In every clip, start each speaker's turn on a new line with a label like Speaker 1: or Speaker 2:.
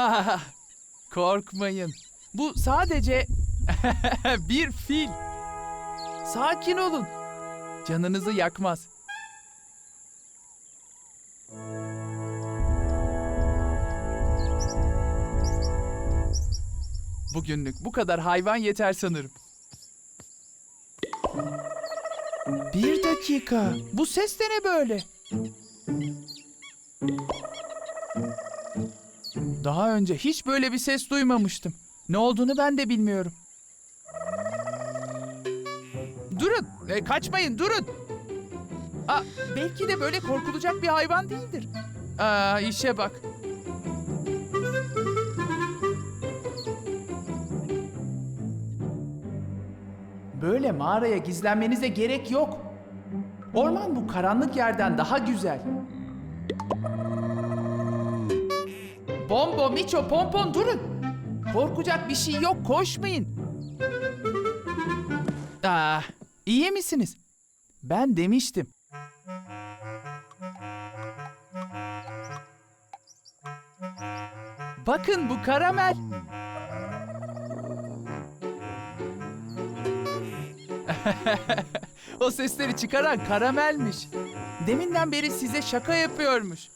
Speaker 1: Ah, korkmayın. Bu sadece bir fil. Sakin olun. Canınızı yakmaz. Bugünlük bu kadar hayvan yeter sanırım. Bir dakika. Bu ses de ne böyle? Daha önce hiç böyle bir ses duymamıştım. Ne olduğunu ben de bilmiyorum. Durun, e, kaçmayın, durun. Aa, belki de böyle korkulacak bir hayvan değildir. Aa, işe bak. Böyle mağaraya gizlenmenize gerek yok. Orman bu karanlık yerden daha güzel. Bombo, Miço, Pompon durun. Korkacak bir şey yok, koşmayın. Aa, iyi misiniz? Ben demiştim. Bakın bu karamel. o sesleri çıkaran karamelmiş. Deminden beri size şaka yapıyormuş.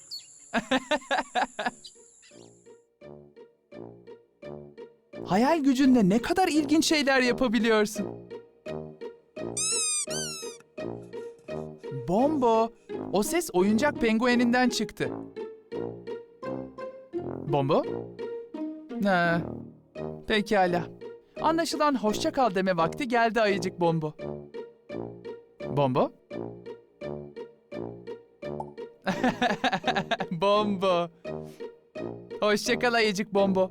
Speaker 1: Hayal gücünle ne kadar ilginç şeyler yapabiliyorsun. Bombo, o ses oyuncak pengueninden çıktı. Bombo? Ha, pekala. Anlaşılan hoşça kal deme vakti geldi ayıcık Bombo. Bombo? Bombo. Hoşça kal ayıcık Bombo.